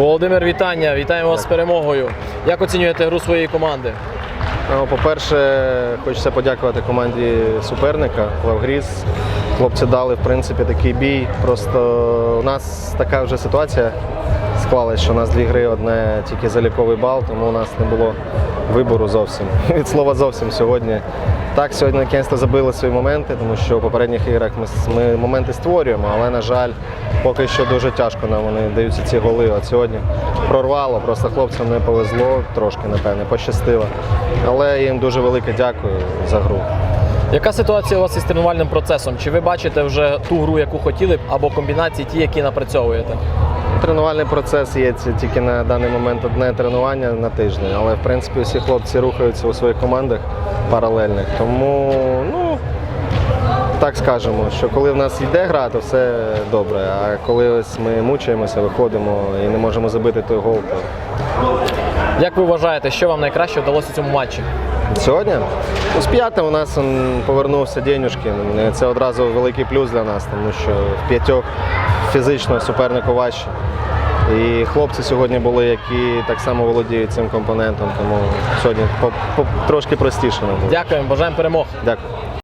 Володимир, вітання. Вітаємо вас з перемогою. Як оцінюєте гру своєї команди? Ну, По-перше, хочеться подякувати команді суперника Лавгріз. Хлопці дали в принципі такий бій. Просто у нас така вже ситуація склалась, що у нас дві гри, одне тільки заліковий бал, тому у нас не було вибору зовсім. Від слова зовсім сьогодні. Так, сьогодні накінець забили свої моменти, тому що у попередніх іграх ми, ми моменти створюємо, але, на жаль, поки що дуже тяжко нам вони даються ці голи. От сьогодні прорвало, просто хлопцям не повезло, трошки, напевне, пощастило. Але їм дуже велике дякую за гру. Яка ситуація у вас із тренувальним процесом? Чи ви бачите вже ту гру, яку хотіли б, або комбінації ті, які напрацьовуєте? Тренувальний процес є це тільки на даний момент одне тренування на тиждень, але в принципі всі хлопці рухаються у своїх командах паралельних. Тому, ну так скажемо, що коли в нас йде гра, то все добре. А коли ось ми мучаємося, виходимо і не можемо забити той гол, то Як ви вважаєте, що вам найкраще вдалося цьому матчі? Сьогодні ну, з п'ятим у нас повернувся Денюшкін. Це одразу великий плюс для нас, тому що в п'ятьох фізично супернику важче. І хлопці сьогодні були, які так само володіють цим компонентом, тому сьогодні по, по, трошки простіше. Дякуємо, бажаємо перемог. Дякую.